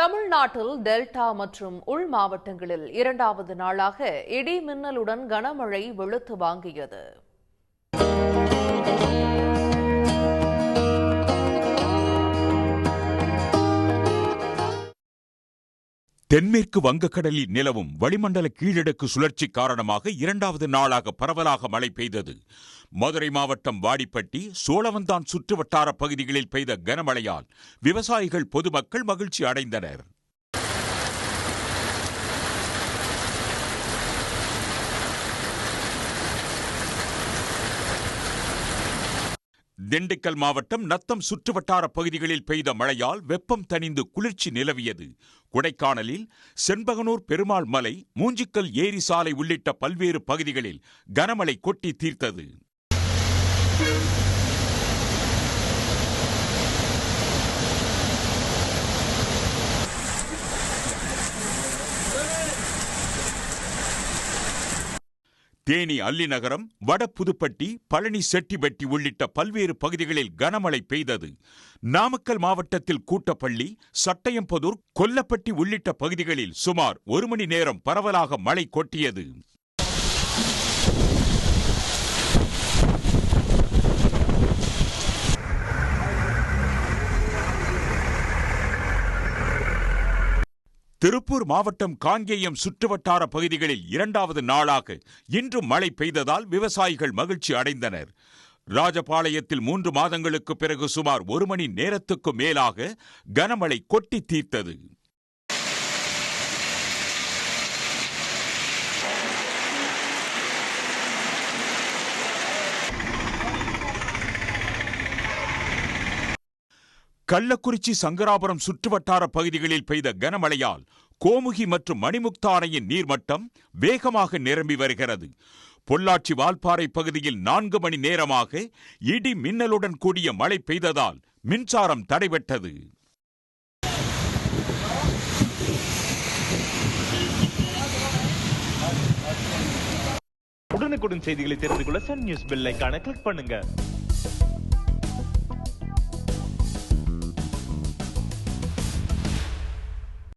தமிழ்நாட்டில் டெல்டா மற்றும் உள் மாவட்டங்களில் இரண்டாவது நாளாக இடி மின்னலுடன் கனமழை வெளுத்து வாங்கியது. தென்மேற்கு வங்கக்கடலில் நிலவும் வளிமண்டல கீழடுக்கு சுழற்சி காரணமாக இரண்டாவது நாளாக பரவலாக மழை பெய்தது. மதுரை மாவட்டம் வாடிப்பட்டி சோழவந்தான் சுற்றுவட்டார பகுதிகளில் பெய்த கனமழையால் விவசாயிகள் பொதுமக்கள் மகிழ்ச்சி அடைந்தனர். திண்டுக்கல் மாவட்டம் நத்தம் சுற்றுவட்டார பகுதிகளில் பெய்த மழையால் வெப்பம் தணிந்து குளிர்ச்சி நிலவியது. கொடைக்கானலில் செண்பகனூர் பெருமாள் மலை மூஞ்சிக்கல் ஏரி சாலை உள்ளிட்ட பல்வேறு பகுதிகளில் கனமழை கொட்டி தீர்த்தது. தேனி அல்லிநகரம் வட புதுப்பட்டி பழனி செட்டிப்பட்டி உள்ளிட்ட பல்வேறு பகுதிகளில் கனமழை பெய்தது. நாமக்கல் மாவட்டத்தில் கூட்டப்பள்ளி சட்டயம்பதூர் கொல்லப்பட்டி உள்ளிட்ட பகுதிகளில் சுமார் ஒரு மணி நேரம் பரவலாக மழை கொட்டியது. திருப்பூர் மாவட்டம் காங்கேயம் சுற்றுவட்டார பகுதிகளில் இரண்டாவது நாளாக இன்று மழை பெய்ததால் விவசாயிகள் மகிழ்ச்சி அடைந்தனர். ராஜபாளையத்தில் மூன்று மாதங்களுக்கு பிறகு சுமார் ஒரு மணி நேரத்துக்கு மேலாக கனமழை கொட்டி தீர்த்தது. கள்ளக்குறிச்சி சங்கராபுரம் சுற்றுவட்டார பகுதிகளில் பெய்த கனமழையால் கோமுகி மற்றும் மணிமுக்தா அணையின் நீர்மட்டம் வேகமாக நிரம்பி வருகிறது. பொள்ளாச்சி வால்பாறை பகுதியில் நான்கு மணி நேரமாக இடி மின்னலுடன் கூடிய மழை பெய்ததால் மின்சாரம் தடைபட்டது உடனுக்குடன் செய்திகளை தெரிந்து கொள்ள சன் நியூஸ் பெல் ஐகானை கிளிக் பண்ணுங்க.